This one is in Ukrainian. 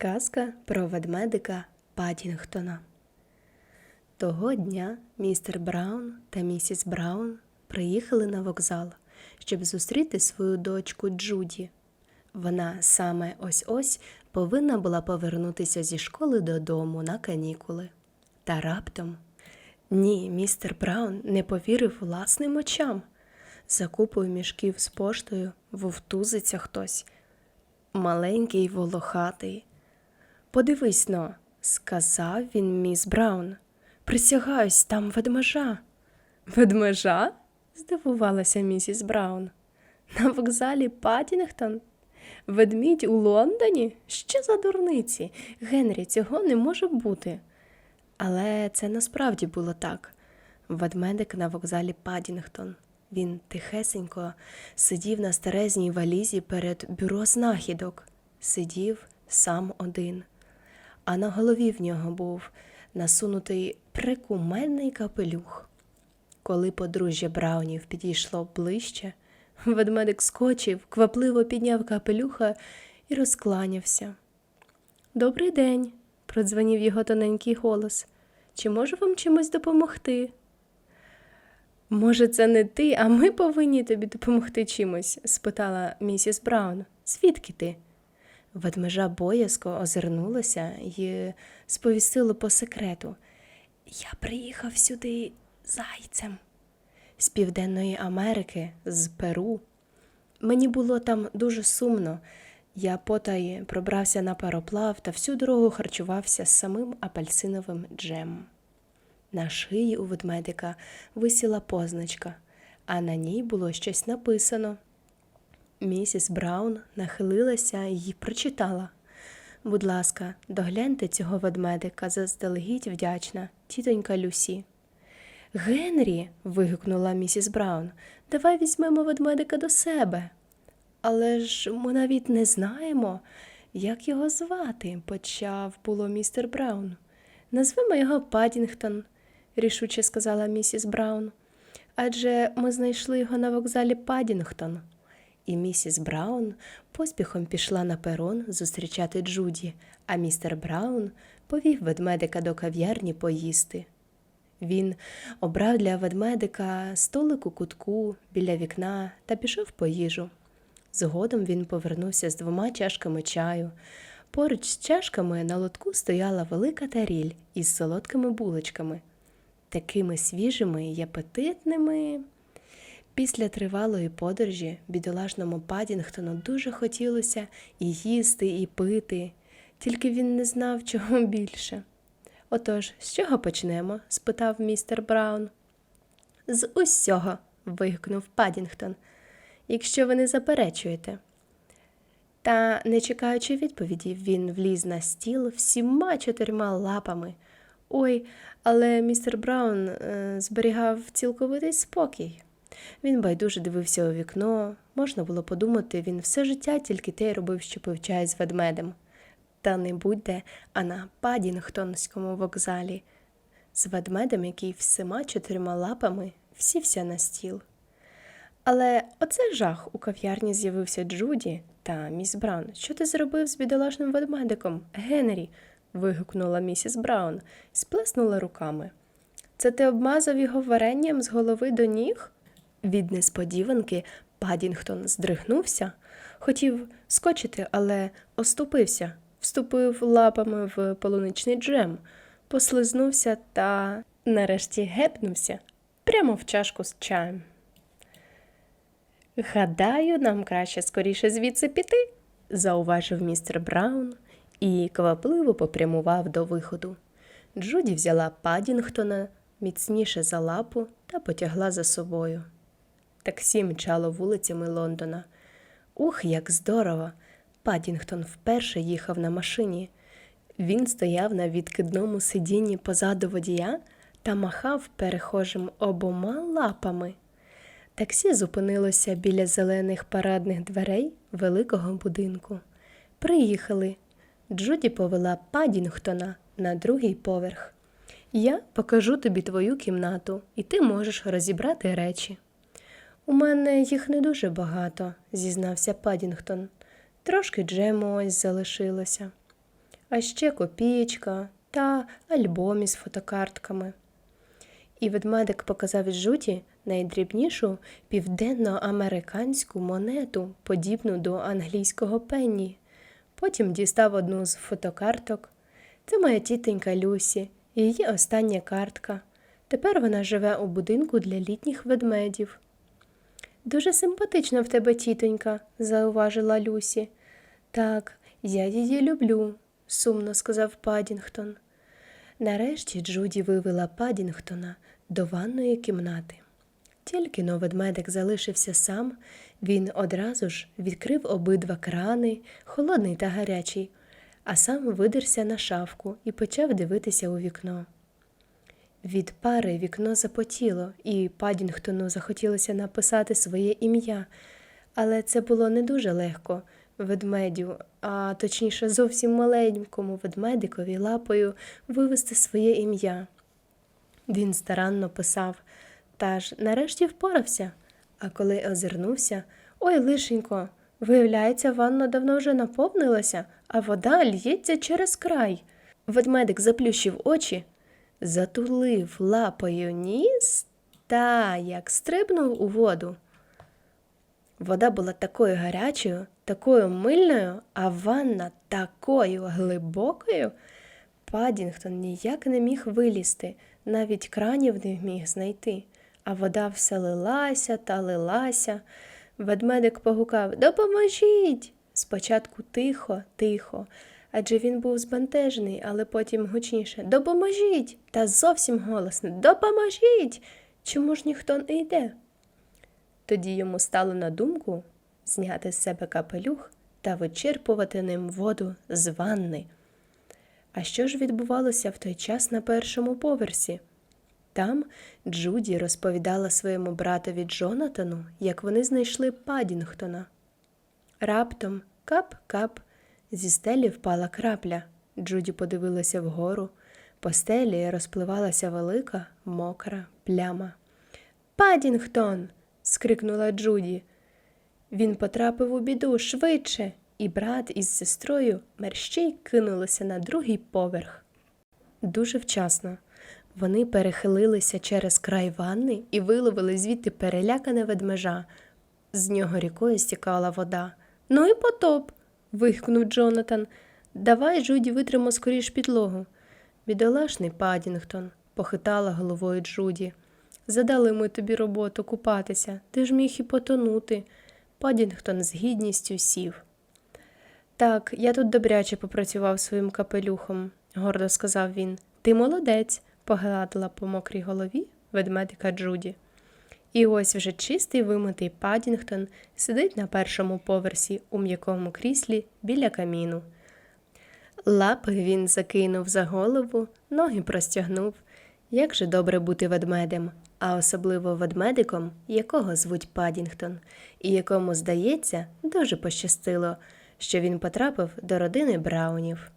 Казка про ведмедика Падінгтона. Того дня містер Браун та місіс Браун приїхали на вокзал, щоб зустріти свою дочку Джуді. Вона саме ось-ось повинна була повернутися зі школи додому на канікули. Та раптом ні, містер Браун не повірив власним очам. За купою мішків з поштою вовтузиться хтось. Маленький волохатий. Подивись но, сказав він міс Браун. Присягаюсь, там ведмежа. Ведмежа? здивувалася місіс Браун. На вокзалі Паттінгтон? Ведмідь у Лондоні? Що за дурниці? Генрі, цього не може бути. Але це насправді було так. Ведмедик на вокзалі Падінгтон. Він тихесенько сидів на старезній валізі перед бюро знахідок, сидів сам один, а на голові в нього був насунутий прикуменний капелюх. Коли подружжя Браунів підійшло ближче, ведмедик скочив, квапливо підняв капелюха і розкланявся. Добрий день, продзвонів його тоненький голос. Чи можу вам чимось допомогти? Може, це не ти, а ми повинні тобі допомогти чимось? спитала місіс Браун. Звідки ти? Ведмежа боязко озирнулася і сповістила по секрету. Я приїхав сюди зайцем з Південної Америки, з Перу. Мені було там дуже сумно. Я потай пробрався на пароплав та всю дорогу харчувався з самим апельсиновим джемом. На шиї у ведмедика висіла позначка, а на ній було щось написано. Місіс Браун нахилилася і прочитала. Будь ласка, догляньте цього ведмедика, заздалегідь вдячна, тітонька Люсі. Генрі. вигукнула місіс Браун, давай візьмемо ведмедика до себе. Але ж ми навіть не знаємо, як його звати, почав було містер Браун. Назвемо його Падінгтон, рішуче сказала місіс Браун. Адже ми знайшли його на вокзалі Падінгтон. І місіс Браун поспіхом пішла на перон зустрічати Джуді, а містер Браун повів ведмедика до кав'ярні поїсти. Він обрав для ведмедика столик у кутку біля вікна та пішов по їжу. Згодом він повернувся з двома чашками чаю. Поруч з чашками на лотку стояла велика таріль із солодкими булочками, такими свіжими й апетитними. Після тривалої подорожі бідолашному Падінгтону дуже хотілося і їсти, і пити, тільки він не знав, чого більше. Отож, з чого почнемо? спитав містер Браун. З усього. вигукнув Падінгтон, якщо ви не заперечуєте. Та, не чекаючи відповіді, він вліз на стіл всіма чотирма лапами. Ой, але містер Браун е, зберігав цілковитий спокій. Він байдуже дивився у вікно, можна було подумати, він все життя тільки те й робив, що пив чай з ведмедем. Та не будь-де, а на Падінгтонському вокзалі, з ведмедем, який всіма чотирма лапами всівся на стіл. Але оце жах у кав'ярні з'явився Джуді та міс Браун. Що ти зробив з бідолашним ведмедиком, Генрі? вигукнула місіс Браун, сплеснула руками. Це ти обмазав його варенням з голови до ніг? Від несподіванки Падінгтон здригнувся, хотів скочити, але оступився, вступив лапами в полуничний джем, послизнувся та нарешті гепнувся прямо в чашку з чаєм. Гадаю, нам краще скоріше звідси піти, зауважив містер Браун і квапливо попрямував до виходу. Джуді взяла Падінгтона міцніше за лапу та потягла за собою. Таксі мчало вулицями Лондона. Ух, як здорово! Падінгтон вперше їхав на машині. Він стояв на відкидному сидінні позаду водія та махав перехожим обома лапами. Таксі зупинилося біля зелених парадних дверей великого будинку. Приїхали. Джуді повела Падінгтона на другий поверх. Я покажу тобі твою кімнату, і ти можеш розібрати речі. У мене їх не дуже багато, зізнався Падінгтон. Трошки джему ось залишилося. а ще копієчка та альбом із фотокартками. І ведмедик показав Жуді найдрібнішу південноамериканську монету, подібну до англійського пенні. Потім дістав одну з фотокарток. Це моя тітонька Люсі, її остання картка. Тепер вона живе у будинку для літніх ведмедів. Дуже симпатична в тебе тітонька, зауважила Люсі. Так, я її люблю, сумно сказав Падінгтон. Нарешті Джуді вивела Падінгтона до ванної кімнати. Тільки но ведмедик залишився сам, він одразу ж відкрив обидва крани, холодний та гарячий, а сам видерся на шафку і почав дивитися у вікно. Від пари вікно запотіло, і Падінгтону захотілося написати своє ім'я, але це було не дуже легко ведмедю, а точніше зовсім маленькому ведмедикові лапою вивести своє ім'я. Він старанно писав, та ж нарешті впорався. А коли озирнувся, ой, лишенько, виявляється, ванна давно вже наповнилася, а вода л'ється через край. Ведмедик заплющив очі, затулив лапою ніс та як стрибнув у воду. Вода була такою гарячою, такою мильною, а ванна такою глибокою. Падінгтон ніяк не міг вилізти, навіть кранів не міг знайти, а вода все лилася та лилася. Ведмедик погукав Допоможіть! Спочатку тихо, тихо, адже він був збентежений, але потім гучніше Допоможіть! Та зовсім голосно Допоможіть! Чому ж ніхто не йде? Тоді йому стало на думку зняти з себе капелюх та вичерпувати ним воду з ванни. А що ж відбувалося в той час на першому поверсі? Там Джуді розповідала своєму братові Джонатану, як вони знайшли Падінгтона. Раптом кап-кап зі стелі впала крапля. Джуді подивилася вгору. По стелі розпливалася велика мокра пляма. Падінгтон. скрикнула Джуді. Він потрапив у біду швидше, і брат із сестрою мерщій кинулися на другий поверх. Дуже вчасно. Вони перехилилися через край ванни і виловили звідти перелякане ведмежа. З нього рікою стікала вода. Ну і потоп. Вигукнув Джонатан. Давай, Джуді, витримо скоріш підлогу. Бідолашний Падінгтон, похитала головою Джуді. Задали ми тобі роботу купатися, ти ж міг і потонути. Падінгтон з гідністю сів. Так, я тут добряче попрацював своїм капелюхом, гордо сказав він. Ти молодець, погладила по мокрій голові ведмедика Джуді. І ось вже чистий вимитий Падінгтон сидить на першому поверсі у м'якому кріслі біля каміну. Лапи він закинув за голову, ноги простягнув. Як же добре бути ведмедем, а особливо ведмедиком, якого звуть Падінгтон, і якому, здається, дуже пощастило, що він потрапив до родини Браунів.